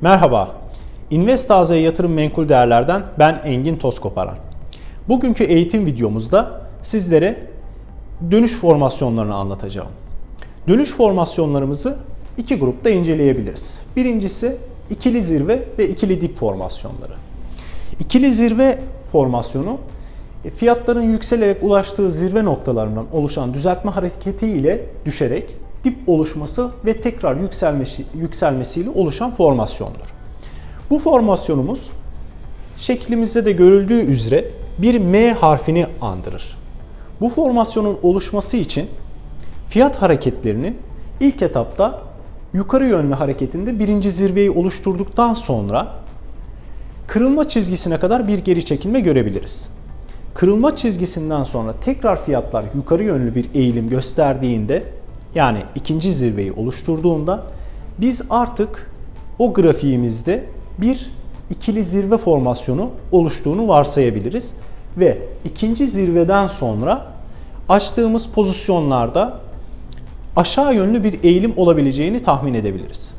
Merhaba, Invest AZ Yatırım Menkul Değerler'den ben Engin Tozkoparan. Bugünkü eğitim videomuzda sizlere dönüş formasyonlarını anlatacağım. Dönüş formasyonlarımızı iki grupta inceleyebiliriz. Birincisi ikili zirve ve ikili dip formasyonları. İkili zirve formasyonu e, fiyatların yükselerek ulaştığı zirve noktalarından oluşan düzeltme hareketi ile düşerek dip oluşması ve tekrar yükselmesi, yükselmesiyle oluşan formasyondur. Bu formasyonumuz şeklimizde de görüldüğü üzere bir M harfini andırır. Bu formasyonun oluşması için fiyat hareketlerinin ilk etapta yukarı yönlü hareketinde birinci zirveyi oluşturduktan sonra kırılma çizgisine kadar bir geri çekilme görebiliriz. Kırılma çizgisinden sonra tekrar fiyatlar yukarı yönlü bir eğilim gösterdiğinde yani ikinci zirveyi oluşturduğunda biz artık o grafiğimizde bir ikili zirve formasyonu oluştuğunu varsayabiliriz ve ikinci zirveden sonra açtığımız pozisyonlarda aşağı yönlü bir eğilim olabileceğini tahmin edebiliriz.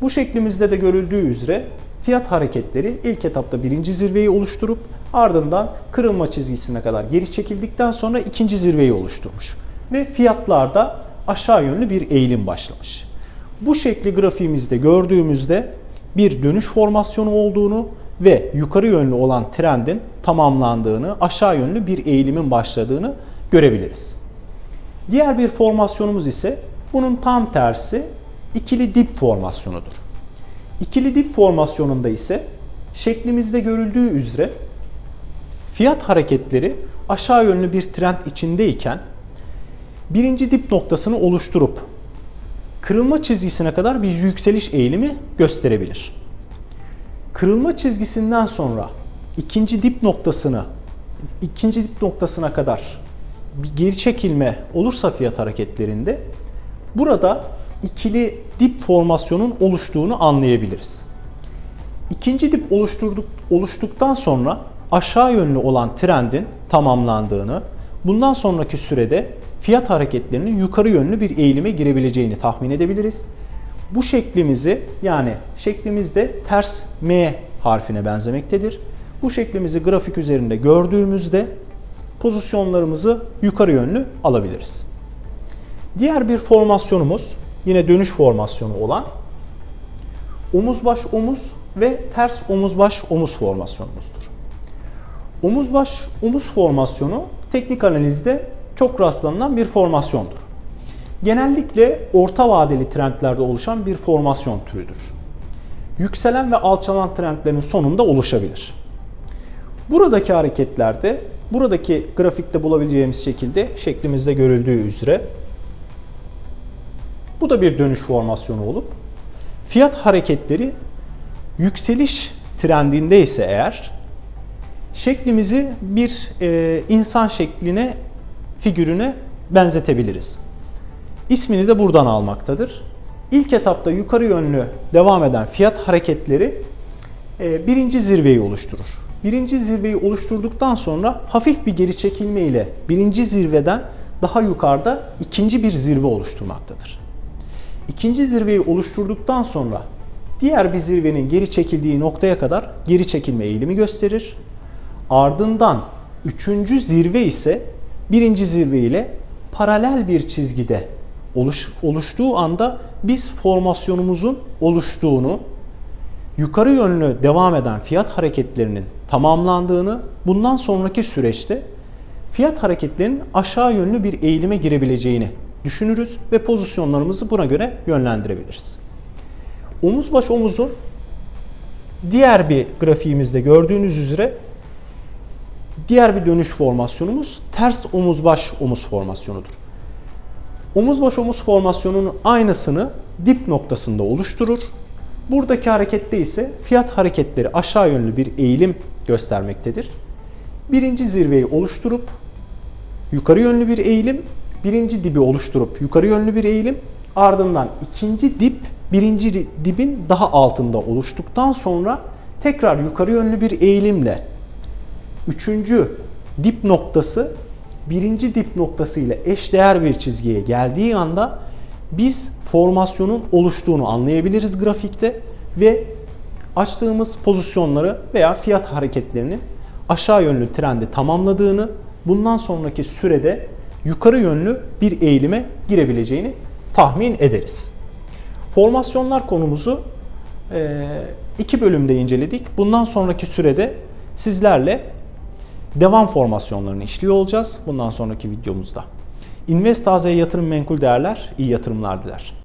Bu şeklimizde de görüldüğü üzere fiyat hareketleri ilk etapta birinci zirveyi oluşturup ardından kırılma çizgisine kadar geri çekildikten sonra ikinci zirveyi oluşturmuş. Ve fiyatlarda aşağı yönlü bir eğilim başlamış. Bu şekli grafiğimizde gördüğümüzde bir dönüş formasyonu olduğunu ve yukarı yönlü olan trendin tamamlandığını, aşağı yönlü bir eğilimin başladığını görebiliriz. Diğer bir formasyonumuz ise bunun tam tersi ikili dip formasyonudur. İkili dip formasyonunda ise şeklimizde görüldüğü üzere fiyat hareketleri aşağı yönlü bir trend içindeyken birinci dip noktasını oluşturup kırılma çizgisine kadar bir yükseliş eğilimi gösterebilir. Kırılma çizgisinden sonra ikinci dip noktasını ikinci dip noktasına kadar bir geri çekilme olursa fiyat hareketlerinde burada ikili dip formasyonun oluştuğunu anlayabiliriz. İkinci dip oluşturduk, oluştuktan sonra aşağı yönlü olan trendin tamamlandığını, bundan sonraki sürede fiyat hareketlerinin yukarı yönlü bir eğilime girebileceğini tahmin edebiliriz. Bu şeklimizi yani şeklimizde ters M harfine benzemektedir. Bu şeklimizi grafik üzerinde gördüğümüzde pozisyonlarımızı yukarı yönlü alabiliriz. Diğer bir formasyonumuz yine dönüş formasyonu olan omuz baş omuz ve ters omuz baş omuz formasyonumuzdur. Omuz baş omuz formasyonu teknik analizde çok rastlanılan bir formasyondur. Genellikle orta vadeli trendlerde oluşan bir formasyon türüdür. Yükselen ve alçalan trendlerin sonunda oluşabilir. Buradaki hareketlerde, buradaki grafikte bulabileceğimiz şekilde şeklimizde görüldüğü üzere bu da bir dönüş formasyonu olup fiyat hareketleri yükseliş trendinde ise eğer şeklimizi bir e, insan şekline, figürüne benzetebiliriz. İsmini de buradan almaktadır. İlk etapta yukarı yönlü devam eden fiyat hareketleri e, birinci zirveyi oluşturur. Birinci zirveyi oluşturduktan sonra hafif bir geri çekilme ile birinci zirveden daha yukarıda ikinci bir zirve oluşturmaktadır. İkinci zirveyi oluşturduktan sonra diğer bir zirvenin geri çekildiği noktaya kadar geri çekilme eğilimi gösterir. Ardından üçüncü zirve ise birinci zirve ile paralel bir çizgide oluş, oluştuğu anda biz formasyonumuzun oluştuğunu, yukarı yönlü devam eden fiyat hareketlerinin tamamlandığını, bundan sonraki süreçte fiyat hareketlerinin aşağı yönlü bir eğilime girebileceğini düşünürüz ve pozisyonlarımızı buna göre yönlendirebiliriz. Omuz baş omuzun diğer bir grafiğimizde gördüğünüz üzere diğer bir dönüş formasyonumuz ters omuz baş omuz formasyonudur. Omuz baş omuz formasyonunun aynısını dip noktasında oluşturur. Buradaki harekette ise fiyat hareketleri aşağı yönlü bir eğilim göstermektedir. Birinci zirveyi oluşturup yukarı yönlü bir eğilim, birinci dibi oluşturup yukarı yönlü bir eğilim, ardından ikinci dip birinci dibin daha altında oluştuktan sonra tekrar yukarı yönlü bir eğilimle üçüncü dip noktası birinci dip noktası ile eşdeğer bir çizgiye geldiği anda biz formasyonun oluştuğunu anlayabiliriz grafikte ve açtığımız pozisyonları veya fiyat hareketlerinin aşağı yönlü trendi tamamladığını, bundan sonraki sürede yukarı yönlü bir eğilime girebileceğini tahmin ederiz. Formasyonlar konumuzu iki bölümde inceledik. Bundan sonraki sürede sizlerle devam formasyonlarını işliyor olacağız bundan sonraki videomuzda. Invest AZ'ye yatırım menkul değerler iyi yatırımlar diler.